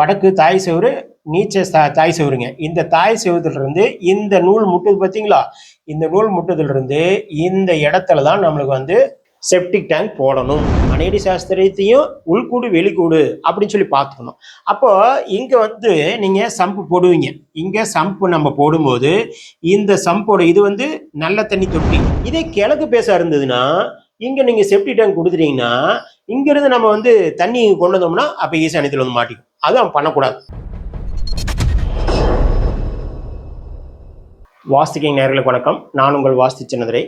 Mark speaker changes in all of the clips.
Speaker 1: வடக்கு தாய் செவரு நீச்ச தாய் செவருங்க இந்த தாய் செவத்துலேருந்து இந்த நூல் முட்டுது பார்த்தீங்களா இந்த நூல் முட்டுதுல இருந்து இந்த இடத்துல தான் நம்மளுக்கு வந்து செப்டிக் டேங்க் போடணும். மனையடி சாஸ்திரத்தையும் உள்கூடு வெளிக்கூடு அப்படின்னு சொல்லி பார்த்துக்கணும். அப்போ இங்கே வந்து நீங்கள் சம்பு போடுவீங்க. இங்கே சம்பு நம்ம போடும்போது இந்த சம்போட இது வந்து நல்ல தண்ணி தொட்டி. இதே கிழக்கு பேச இருந்ததுன்னா இங்கே நீங்கள் செப்டி டேங்க் கொடுத்துட்டீங்கன்னா இங்கேருந்து நம்ம வந்து தண்ணி கொண்டு வந்தோம்னா அப்போ ஈசானியத்தில் வந்து மாட்டிக்கும். அதுவும் பண்ணக்கூடாது. வாஸ்துகிங் நேர்களுக்கு வணக்கம். நான் உங்கள் வாஸ்தி சின்னதுரை.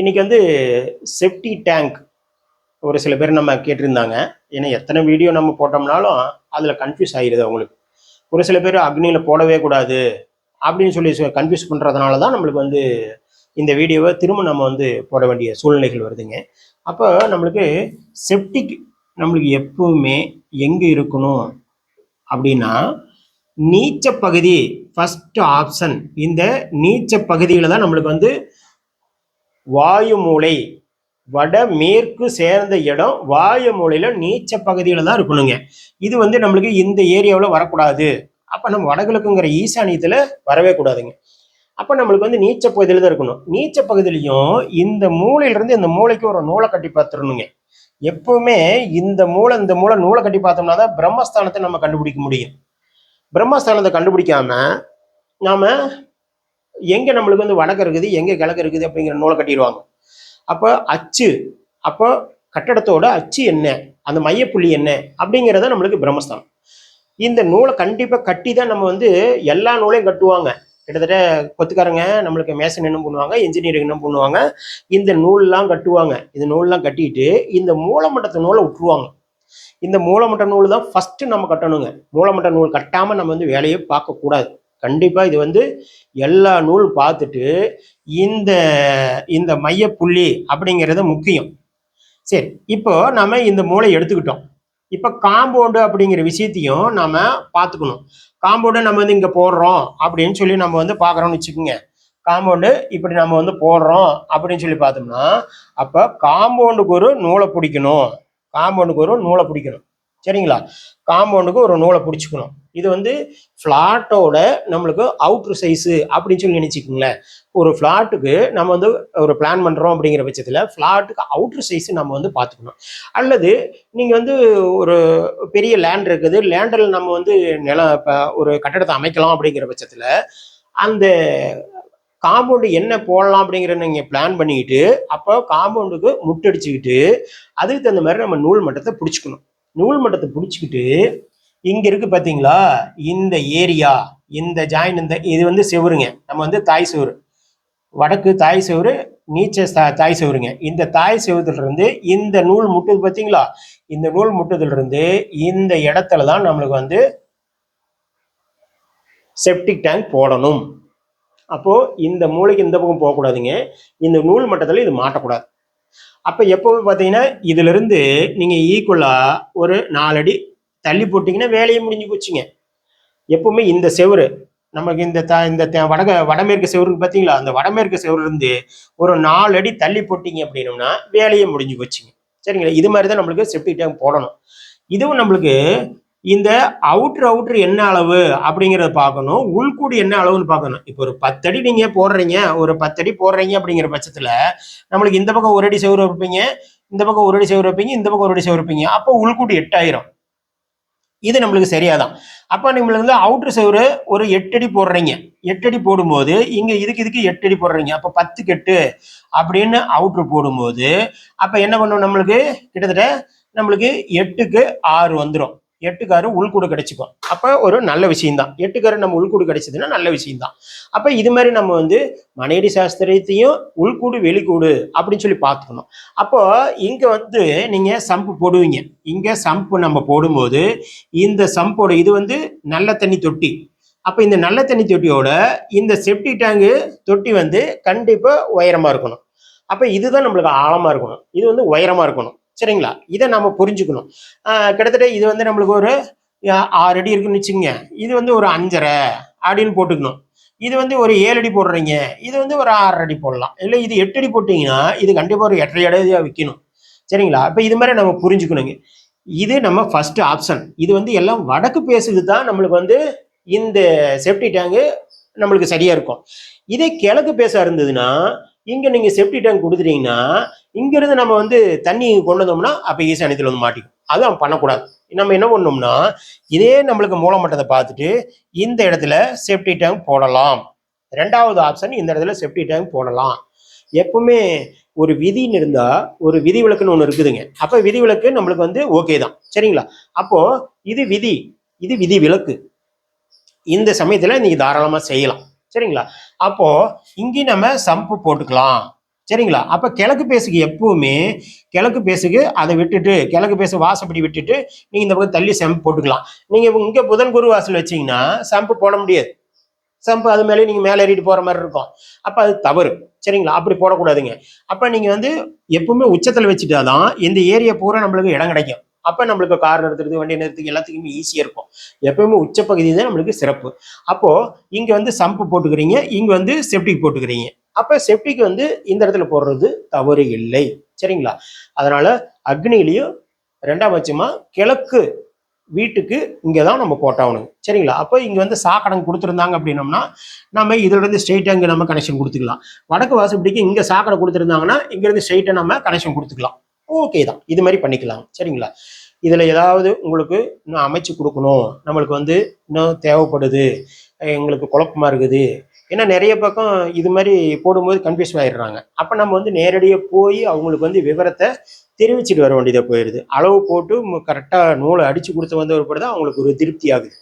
Speaker 1: இன்றைக்கி வந்து செப்டி டேங்க் ஒரு சில பேர் நம்ம கேட்டிருந்தாங்க. ஏன்னா எத்தனை வீடியோ நம்ம போட்டோம்னாலும் அதில் கன்ஃபியூஸ் ஆகிடுது அவங்களுக்கு. ஒரு சில பேர் அக்னியில் போடவே கூடாது அப்படின்னு சொல்லி கன்ஃபியூஸ் பண்ணுறதுனால தான் நம்மளுக்கு வந்து இந்த வீடியோவை திரும்ப நம்ம வந்து போட வேண்டிய சூழ்நிலைகள் வருதுங்க. அப்போ நம்மளுக்கு செப்டிக் நம்மளுக்கு எப்பவுமே எங்கே இருக்கணும்? அப்படின்னா நீச்ச பகுதி ஃபர்ஸ்ட் ஆப்ஷன் இந்த நீச்ச பகுதியில் தான் நம்மளுக்கு வந்து வாயு மூலை வடமேற்கு சேர்ந்த இடம் வாயு மூலையில் நீச்ச பகுதியில் தான் இருக்கணுங்க. இது வந்து நம்மளுக்கு இந்த ஏரியாவில் வரக்கூடாது. அப்போ நம்ம வடகிழக்குங்கிற ஈசானியத்தில் வரவே கூடாதுங்க. அப்போ நம்மளுக்கு வந்து நீச்ச பகுதியில் தான் இருக்கணும். நீச்ச பகுதியிலையும் இந்த மூலையிலிருந்து இந்த மூளைக்கு ஒரு நூலை கட்டி பார்த்துடணுங்க. எப்பவுமே இந்த மூளை இந்த மூளை நூலை கட்டி பார்த்தோம்னா தான் பிரம்மஸ்தானத்தை நம்ம கண்டுபிடிக்க முடியும். பிரம்மஸ்தானத்தை கண்டுபிடிக்காம நாம எங்கே நம்மளுக்கு வந்து வடக்கு இருக்குது எங்கே கிழக்கு இருக்குது அப்படிங்கிற நூலை கட்டிடுவாங்க. அப்போ அச்சு அப்போ கட்டடத்தோட அச்சு என்ன? அந்த மையப்புள்ளி என்ன? அப்படிங்கிறத நம்மளுக்கு பிரம்மஸ்தானம். இந்த நூலை கண்டிப்பாக கட்டி தான் நம்ம வந்து எல்லா நூலையும் கட்டுவாங்க. கிட்டத்தட்ட கொத்துக்காரங்க நம்மளுக்கு மேசன் என்ன பண்ணுவாங்க இன்ஜினியரிங் என்ன பண்ணுவாங்க இந்த நூல்லாம் கட்டுவாங்க. இந்த நூல்லாம் கட்டிட்டு இந்த மூலமட்டத்து நூலை விட்டுருவாங்க. இந்த மூலமட்ட நூல் தான் ஃபஸ்ட்டு நம்ம கட்டணுங்க. மூலமட்ட நூல் கட்டாமல் நம்ம வந்து வேலையை பார்க்கக்கூடாது. கண்டிப்பாக இது வந்து எல்லா நூல் பார்த்துட்டு இந்த இந்த மையப்புள்ளி அப்படிங்கிறது முக்கியம். சரி இப்போ நம்ம இந்த மூளை எடுத்துக்கிட்டோம். இப்போ காம்பவுண்டு அப்படிங்கிற விஷயத்தையும் நாம் பார்த்துக்கணும். காம்பவுண்டு நம்ம வந்து இங்கே போடுறோம் அப்படின்னு சொல்லி நம்ம வந்து பார்க்குறோம்னு வச்சுக்கோங்க. காம்பவுண்டு இப்படி நம்ம வந்து போடுறோம் அப்படின்னு சொல்லி பார்த்தோம்னா அப்போ காம்பவுண்டுக்கு ஒரு நூலை பிடிக்கணும். காம்பவுண்டுக்கு ஒரு நூலை பிடிக்கணும். சரிங்களா? காம்பவுண்டுக்கு ஒரு நூலை பிடிச்சிக்கணும். இது வந்து ஃப்ளாட்டோட நம்மளுக்கு அவுட்ரு சைஸு அப்படின்னு சொல்லி நினச்சிக்கோங்களேன். ஒரு ஃப்ளாட்டுக்கு நம்ம வந்து ஒரு பிளான் பண்ணுறோம் அப்படிங்கிற பட்சத்தில் ஃப்ளாட்டுக்கு அவுட்ரு சைஸு நம்ம வந்து பார்த்துக்கணும். அல்லது நீங்கள் வந்து ஒரு பெரிய லேண்ட் இருக்குது. லேண்டில் நம்ம வந்து நிலம் இப்போ ஒரு கட்டடத்தை அமைக்கலாம் அப்படிங்கிற பட்சத்தில் அந்த காம்பவுண்டு என்ன போடலாம் அப்படிங்கிற நீங்கள் பிளான் பண்ணிக்கிட்டு அப்போ காம்பவுண்டுக்கு முட்டடிச்சுக்கிட்டு அதுக்கு தகுந்த மாதிரி நம்ம நூல் மட்டத்தை பிடிச்சிக்கணும். நூல் மட்டத்தை பிடிச்சிக்கிட்டு இங்கே இருக்கு பாத்தீங்களா? இந்த ஏரியா இந்த ஜாயின் இந்த இது வந்து செவருங்க. நம்ம வந்து தாய் செவரு. வடக்கு தாய் செவரு நீச்ச தா- தாய் செவருங்க. இந்த தாய் செவத்துல இருந்து இந்த நூல் முட்டுது பார்த்தீங்களா இந்த நூல் முட்டுதுல இருந்து இந்த இடத்துல தான் நம்மளுக்கு வந்து செப்டிக் டேங்க் போடணும். அப்போ இந்த மூளைக்கு இந்த பக்கம் போகக்கூடாதுங்க. இந்த நூல் மட்டத்தில் இது மாட்டக்கூடாது. அப்போ எப்போவுமே பார்த்தீங்கன்னா இதுல இருந்து ஈக்குவலாக ஒரு நாலடி தள்ளி போட்டிங்கன்னா வேலையை முடிஞ்சு போச்சுங்க. எப்பவுமே இந்த செவரு நமக்கு இந்த த இந்த வடக வடமேற்கு செவருக்கு பார்த்தீங்களா அந்த வடமேற்கு செவருலேருந்து ஒரு நாலு அடி தள்ளி போட்டிங்க அப்படின்னோம்னா வேலையை முடிஞ்சு போச்சுங்க. சரிங்களா? இது மாதிரி தான் நம்மளுக்கு செப்டிக் டேங்க் போடணும். இதுவும் நம்மளுக்கு இந்த அவுட்ரு அவுட்ரு என்ன அளவு அப்படிங்கிறத பார்க்கணும். உள்கூடு என்ன அளவுன்னு பார்க்கணும். இப்போ ஒரு பத்தடி நீங்க போடுறீங்க ஒரு பத்தடி போடுறீங்க அப்படிங்கிற பட்சத்துல நம்மளுக்கு இந்த பக்கம் ஒரு அடி செவரு வைப்பீங்க இந்த பக்கம் ஒரு அடி சவுர் வைப்பீங்க இந்த பக்கம் ஒரு அடி சவுர் வைப்பீங்க. அப்போ உள்கூடு எட்டாயிரம். இது நம்மளுக்கு சரியாதான். அப்போ நம்மளுக்கு வந்து அவுட்ரு செவரு ஒரு எட்டடி போடுறீங்க. எட்டடி போடும்போது இங்க இதுக்கு இதுக்கு எட்டடி போடுறீங்க. அப்போ பத்துக்கு எட்டு அப்படின்னு அவுட்ரு போடும்போது அப்போ என்ன பண்ணும் நம்மளுக்கு? கிட்டத்தட்ட நம்மளுக்கு எட்டுக்கு ஆறு வந்துடும் எட்டுக்காரு உள்கூடு கிடைச்சிக்கும். அப்போ ஒரு நல்ல விஷயம்தான். எட்டுக்காரு நம்ம உள்கூடு கிடைச்சதுன்னா நல்ல விஷயம்தான். அப்போ இது மாதிரி நம்ம வந்து மனையடி சாஸ்திரத்தையும் உள்கூடு வெளிக்கூடு அப்படின்னு சொல்லி பார்த்துக்கணும். அப்போ இங்கே வந்து நீங்கள் சம்பு போடுவீங்க. இங்கே சம்பு நம்ம போடும்போது இந்த சம்போட இது வந்து நல்ல தண்ணி தொட்டி. அப்போ இந்த நல்ல தண்ணி தொட்டியோட இந்த செப்டி டேங்கு தொட்டி வந்து கண்டிப்பாக உயரமாக இருக்கணும். அப்போ இதுதான் நம்மளுக்கு ஆழமாக இருக்கணும். இது வந்து உயரமாக இருக்கணும். சரிங்களா? இதை நம்ம புரிஞ்சுக்கணும். கிட்டத்தட்ட இது வந்து நம்மளுக்கு ஒரு ஆறு அடி இருக்குன்னு வச்சுக்கோங்க. இது வந்து ஒரு அஞ்சரை அப்படின்னு போட்டுக்கணும். இது வந்து ஒரு ஏழு அடி போடுறீங்க. இது வந்து ஒரு ஆறு அடி போடலாம். இல்லை இது எட்டு அடி போட்டிங்கன்னா இது கண்டிப்பாக ஒரு எட்டரை அடையாக விற்கணும் சரிங்களா? அப்போ இது மாதிரி நம்ம புரிஞ்சுக்கணுங்க. இது நம்ம ஃபஸ்ட்டு ஆப்ஷன் இது வந்து எல்லாம் வடக்கு பேசுது தான் நம்மளுக்கு வந்து இந்த சேஃப்டி டேங்கு நம்மளுக்கு சரியாக இருக்கும். இதே கிழக்கு பேச இருந்ததுன்னா இங்கே நீங்கள் சேஃப்டி டேங்க் கொடுத்துட்டீங்கன்னா இங்கிருந்து நம்ம வந்து தண்ணி கொண்டு வந்தோம்னா அப்ப ஈசானியத்தில் வந்து மாட்டிக்கும். அதுவும் பண்ணக்கூடாது. நம்ம என்ன பண்ணோம்னா இதே நம்மளுக்கு மூலமட்டத்தை பார்த்துட்டு இந்த இடத்துல சேஃப்டி டேங்க் போடலாம். ரெண்டாவது ஆப்ஷன் இந்த இடத்துல சேஃப்டி டேங்க் போடலாம். எப்பவுமே ஒரு விதின்னு இருந்தால் ஒரு விதி விளக்குன்னு ஒன்று இருக்குதுங்க. அப்போ விதி விளக்கு நம்மளுக்கு வந்து ஓகே தான். சரிங்களா? அப்போது இது விதி இது விதி விளக்கு. இந்த சமயத்தில் நீங்கள் தாராளமாக செய்யலாம். சரிங்களா? அப்போது இங்கே நம்ம சம்பு போட்டுக்கலாம். சரிங்களா? அப்ப கிழக்கு பேசுக்கு எப்பவுமே கிழக்கு பேசுக்கு அதை விட்டுட்டு கிழக்கு பேசு வாசப்படி விட்டுட்டு நீங்க இந்த பக்கம் தள்ளி செம்பு போட்டுக்கலாம். நீங்க இங்க புதன் குரு வாசல் வச்சீங்கன்னா செம்பு போட முடியாது. செம்பு அது மேலே நீங்க மேலே ஏறிட்டு போற மாதிரி இருக்கும். அப்ப அது தவறு. சரிங்களா? அப்படி போடக்கூடாதுங்க. அப்ப நீங்க வந்து எப்பவுமே உச்சத்துல வச்சுட்டாதான் இந்த ஏரியா பூரா நம்மளுக்கு இடம் கிடைக்கும். அப்ப நம்மளுக்கு கார் நிறுத்துறது வண்டி நிறுத்துறது எல்லாத்துக்குமே ஈஸியா இருக்கும். எப்பவுமே உச்சப்பகுதி தான் நம்மளுக்கு சிறப்பு. அப்போ இங்க வந்து சம்பு போட்டுக்கிறீங்க இங்க வந்து செப்டிக் போட்டுக்கிறீங்க. அப்ப செப்டிக் வந்து இந்த இடத்துல போடுறது தவறு இல்லை. சரிங்களா? அதனால அக்னிலையும் ரெண்டாம் பட்சமா கிழக்கு வீட்டுக்கு இங்கே தான் நம்ம போட்டாகணும் சரிங்களா? அப்போ இங்கே வந்து சாக்கடங்கு கொடுத்துருந்தாங்க அப்படின்னம்னா நம்ம இதுல இருந்து ஸ்ட்ரெயிட்டாக இங்கே நம்ம கனெக்ஷன் கொடுத்துக்கலாம். வடக்கு வாசப்படிக்கு இங்கே சாக்கடை கொடுத்துருந்தாங்கன்னா இங்கேருந்து ஸ்ட்ரெயிட்டாக நம்ம கனெக்ஷன் கொடுத்துக்கலாம். ஓகே தான். இது மாதிரி பண்ணிக்கலாம். சரிங்களா? இதில் ஏதாவது உங்களுக்கு இன்னும் அமைச்சு கொடுக்கணும். நம்மளுக்கு வந்து இன்னும் தேவைப்படுது. எங்களுக்கு குழப்பமா இருக்குது. ஏன்னா நிறைய பக்கம் இது மாதிரி போடும்போது கன்ஃபியூஸ் ஆயிடுறாங்க. அப்போ நம்ம வந்து நேரடியாக போய் அவங்களுக்கு வந்து விவரத்தை தெரிவிச்சிட்டு வர வேண்டியதாக போயிடுது அளவு போட்டு கரெக்டாக நூலை அடித்து கொடுத்து வந்த ஒரு தான் அவங்களுக்கு ஒரு திருப்தி ஆகுது.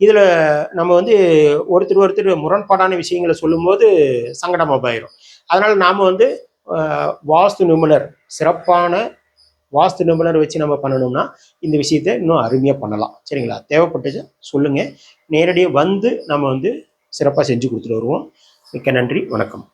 Speaker 1: இதில் நம்ம வந்து ஒருத்தர் ஒருத்தர் முரண்பாடான விஷயங்களை சொல்லும்போது சங்கடமாக போயிடும் அதனால் நாம் வந்து வாஸ்து நிபுணர் சிறப்பான வாஸ்து நிபுணர் வச்சு நம்ம பண்ணணும்னா இந்த விஷயத்தை இன்னும் அருமையாக பண்ணலாம். சரிங்களா? தேவைப்பட்டுச்சு சொல்லுங்கள் நேரடியாக வந்து நம்ம வந்து சிறப்பாக செஞ்சு கொடுத்துட்டு வருவோம். மிக்க நன்றி. வணக்கம்.